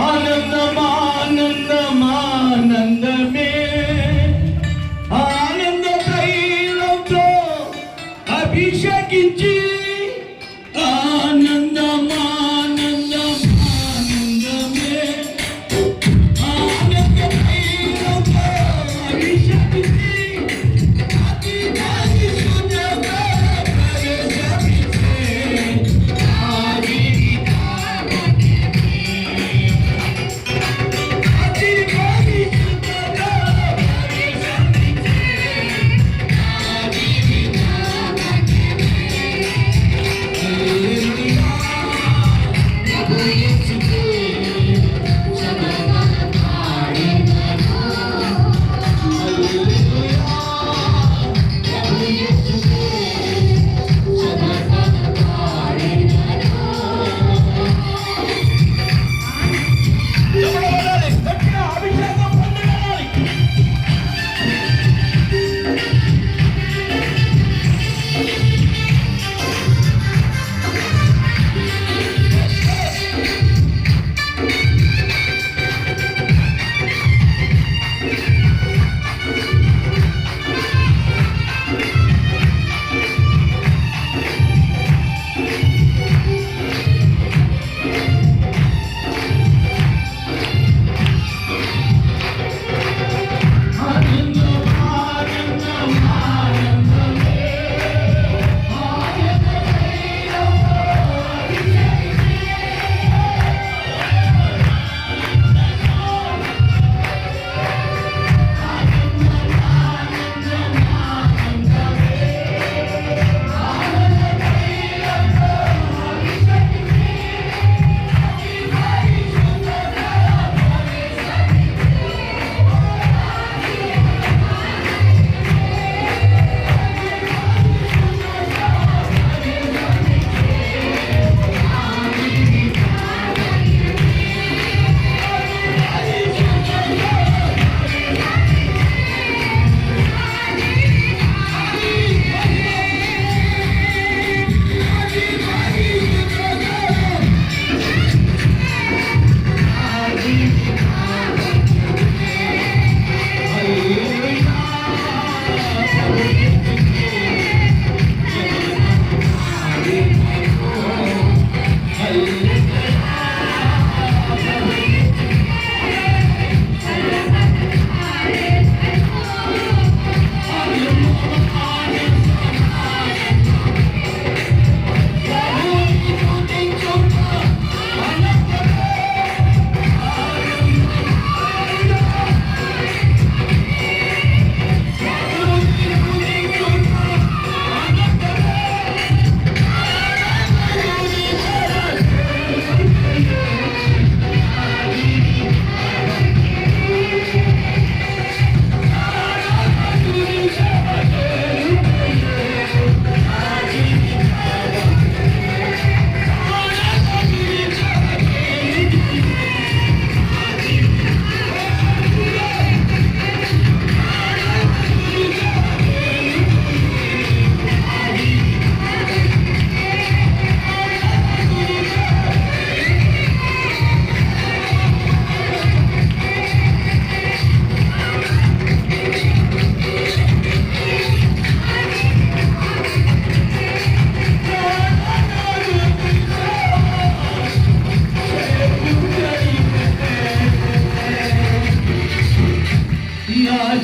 ஆனந்தமானந்தமானந்தமே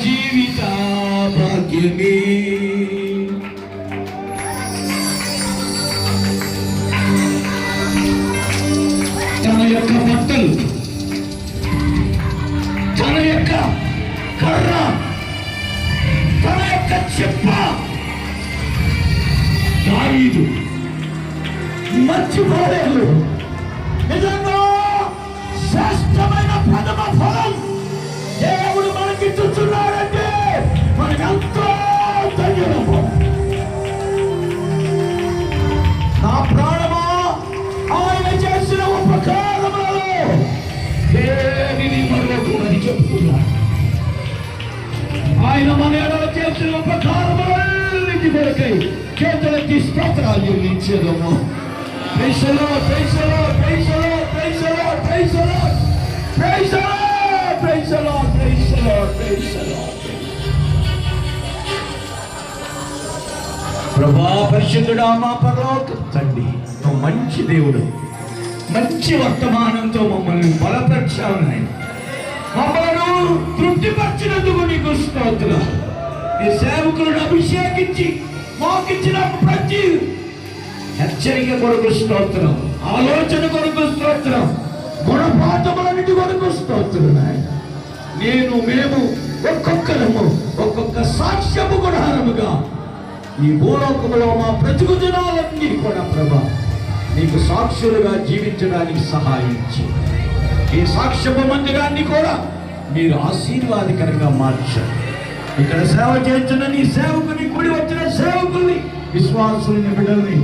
జీవిత భాగ్యమే. తన యొక్క భక్తులు తన యొక్క కర్ర తన యొక్క చెప్ప దావీదు మర్చిపోలేదు. చెప్తున్నాడు ఆయన మన చేసిన ఉపకారములన్నిటి కొరకై చేతులకి స్తోత్రాలు చెల్లించేదము. పైసలో పైసలో పైసలో పైసలో పైసలో పైసలో పైసలో పైసలో పైసలో ప్రభా పరిశుద్ధుడా మా పరలోక తండ్రి మంచి దేవుడు. మంచి వర్తమానంతో మమ్మల్ని బలపరిచావు నాయన. మమ్మలను తృప్తిపరిచినందుకు నీకు స్తోత్రం. మీ సేవకులను అభిషేకించి మాకిచ్చిన ప్రతి హెచ్చరిక కొరకు స్తోత్రం. ఆలోచన కొరకు స్తోత్రం. గుణపాఠములన్నిటి కొరకు స్తోత్రం నాయన. నేను మేము ఒక్కొక్కరము ఒక్కొక్క సాక్ష్యము గుణారముగా ఈ భూలోకములో మా ప్రతికు దినాలన్నీ కూడా ప్రభా నీకు సాక్షులుగా జీవించడానికి సహాయించింది ఈ సాక్ష్యపు మందిరాన్ని కూడా మీరు ఆశీర్వాదకరంగా మార్చారు ఇక్కడ సేవ చేస్తున్న నీ సేవకుని కుడి వచ్చిన సేవకుల్ని విశ్వాసుని బిడ్డల్ని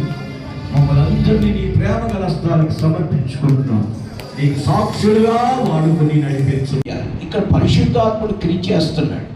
మమ్మల్ని అందరినీ నీ ప్రేమ గల స్థలానికి సమర్పించుకుంటున్నాం. నీకు సాక్షులుగా వాడుకుని నడిపించు. ఇక్కడ పరిశుద్ధాత్ముడు క్రియ చేస్తున్నాడు.